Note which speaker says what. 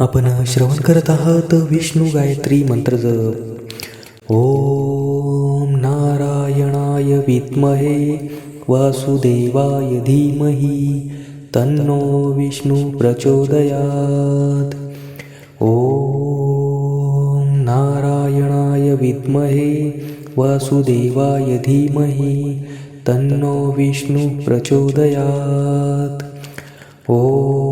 Speaker 1: आपण श्रवण करत आहात विष्णू गायत्री मंत्र जप. ओम नारायणाय विद्महे वासुदेवाय धीमहि तन्नो विष्णू प्रचोदयात्. ओम नारायणाय विद्महे वासुदेवाय धीमहि तन्नो विष्णू प्रचोदयात्. ॐ